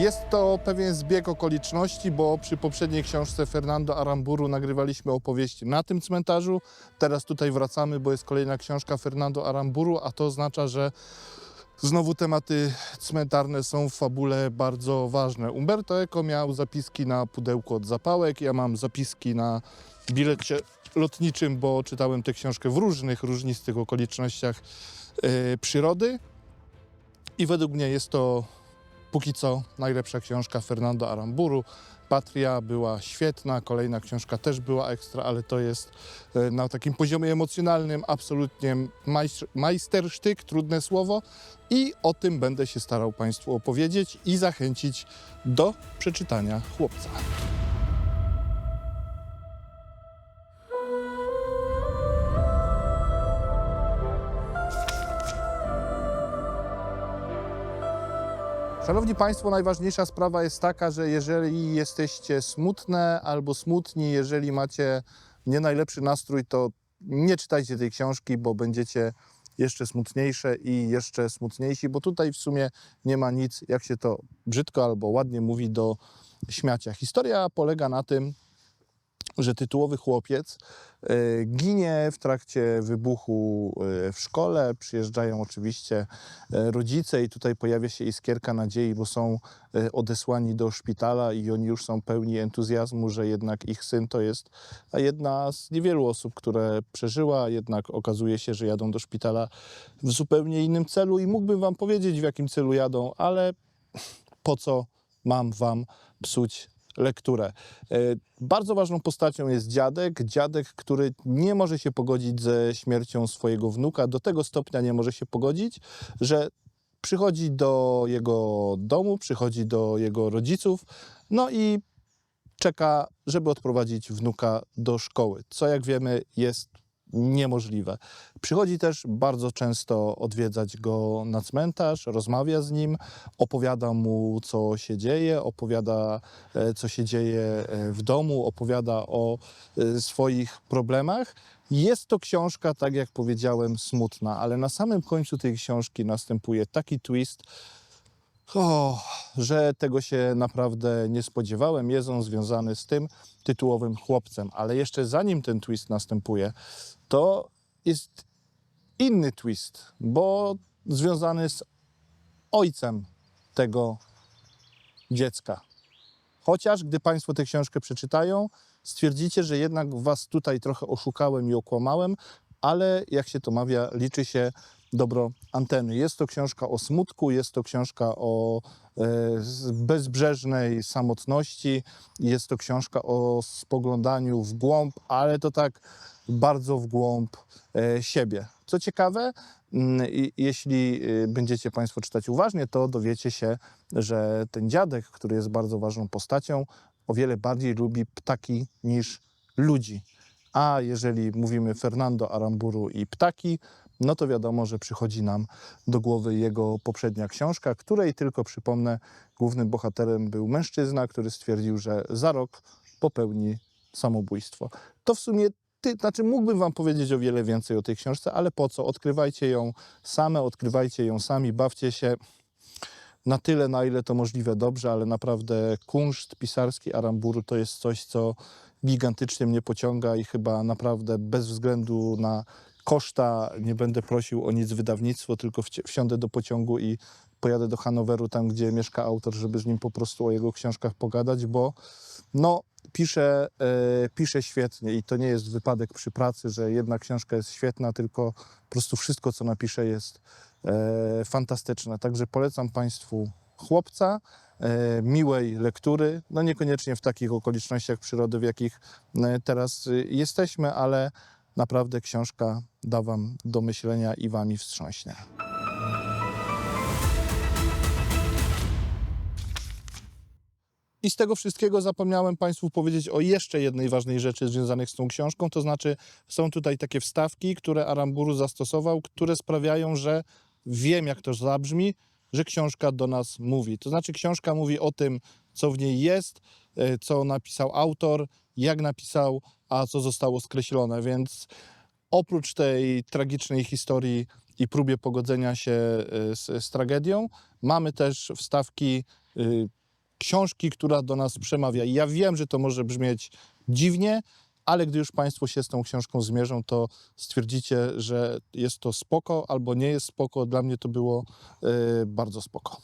Jest to pewien zbieg okoliczności, bo przy poprzedniej książce Fernando Aramburu nagrywaliśmy opowieści na tym cmentarzu. Teraz tutaj wracamy, bo jest kolejna książka Fernando Aramburu, a to oznacza, że znowu tematy cmentarne są w fabule bardzo ważne. Umberto Eco miał zapiski na pudełku od zapałek, ja mam zapiski na bilecie lotniczym, bo czytałem tę książkę w różnych, różnistych okolicznościach e, przyrody. I według mnie jest to póki co najlepsza książka Fernando Aramburu. Patria była świetna, kolejna książka też była ekstra, ale to jest e, na takim poziomie emocjonalnym absolutnie majstersztyk, trudne słowo i o tym będę się starał Państwu opowiedzieć i zachęcić do przeczytania chłopca. Szanowni Państwo, najważniejsza sprawa jest taka, że jeżeli jesteście smutne albo smutni, jeżeli macie nie najlepszy nastrój, to nie czytajcie tej książki, bo będziecie jeszcze smutniejsze i jeszcze smutniejsi, bo tutaj w sumie nie ma nic, jak się to brzydko albo ładnie mówi, do śmiacia. Historia polega na tym, że tytułowy chłopiec e, ginie w trakcie wybuchu e, w szkole. Przyjeżdżają oczywiście e, rodzice i tutaj pojawia się iskierka nadziei, bo są odesłani do szpitala i oni już są pełni entuzjazmu, że jednak ich syn to jest jedna z niewielu osób, które przeżyła, jednak okazuje się, że jadą do szpitala w zupełnie innym celu i mógłbym wam powiedzieć, w jakim celu jadą, ale po co mam wam psuć lekturę. E, Bardzo ważną postacią jest dziadek, dziadek, który nie może się pogodzić ze śmiercią swojego wnuka, do tego stopnia nie może się pogodzić, że przychodzi do jego domu, przychodzi do jego rodziców, no i czeka, żeby odprowadzić wnuka do szkoły, co jak wiemy jest niemożliwe. Przychodzi też bardzo często odwiedzać go na cmentarz, rozmawia z nim, opowiada mu, co się dzieje, opowiada, e, co się dzieje e, w domu, opowiada o e, swoich problemach. Jest to książka, tak jak powiedziałem, smutna, ale na samym końcu tej książki następuje taki twist, o, że tego się naprawdę nie spodziewałem. Jest on związany z tym tytułowym chłopcem, ale jeszcze zanim ten twist następuje, to jest inny twist, bo związany z ojcem tego dziecka. Chociaż gdy Państwo tę książkę przeczytają, stwierdzicie, że jednak Was tutaj trochę oszukałem i okłamałem, ale jak się to mawia, liczy się dobro anteny. Jest to książka o smutku, jest to książka o e, bezbrzeżnej samotności, jest to książka o spoglądaniu w głąb, ale to tak bardzo w głąb e, siebie. Co ciekawe, mm, jeśli y, będziecie Państwo czytać uważnie, to dowiecie się, że ten dziadek, który jest bardzo ważną postacią, o wiele bardziej lubi ptaki niż ludzi. A jeżeli mówimy Fernando Aramburu i ptaki, no to wiadomo, że przychodzi nam do głowy jego poprzednia książka, której tylko przypomnę, głównym bohaterem był mężczyzna, który stwierdził, że za rok popełni samobójstwo. To w sumie ty, znaczy mógłbym wam powiedzieć o wiele więcej o tej książce, ale po co? Odkrywajcie ją same, odkrywajcie ją sami, bawcie się na tyle, na ile to możliwe dobrze, ale naprawdę kunszt pisarski Aramburu to jest coś, co gigantycznie mnie pociąga i chyba naprawdę bez względu na koszta nie będę prosił o nic wydawnictwo, tylko wsiądę do pociągu i pojadę do Hanoweru, tam gdzie mieszka autor, żeby z nim po prostu o jego książkach pogadać, bo no, pisze, e, pisze świetnie i to nie jest wypadek przy pracy, że jedna książka jest świetna, tylko po prostu wszystko, co napisze jest e, fantastyczne. Także polecam Państwu chłopca, miłej lektury, no niekoniecznie w takich okolicznościach przyrody, w jakich e, teraz y, jesteśmy, ale naprawdę książka da Wam do myślenia i Wami wstrząśnie. I z tego wszystkiego zapomniałem Państwu powiedzieć o jeszcze jednej ważnej rzeczy związanych z tą książką, to znaczy są tutaj takie wstawki, które Aramburu zastosował, które sprawiają, że wiem jak to zabrzmi, że książka do nas mówi. To znaczy książka mówi o tym, co w niej jest, e, co napisał autor, jak napisał, a co zostało skreślone, więc oprócz tej tragicznej historii i próbie pogodzenia się e, z, z tragedią, mamy też wstawki y, książki, która do nas przemawia. I ja wiem, że to może brzmieć dziwnie, ale gdy już Państwo się z tą książką zmierzą, to stwierdzicie, że jest to spoko albo nie jest spoko. Dla mnie to było e, bardzo spoko.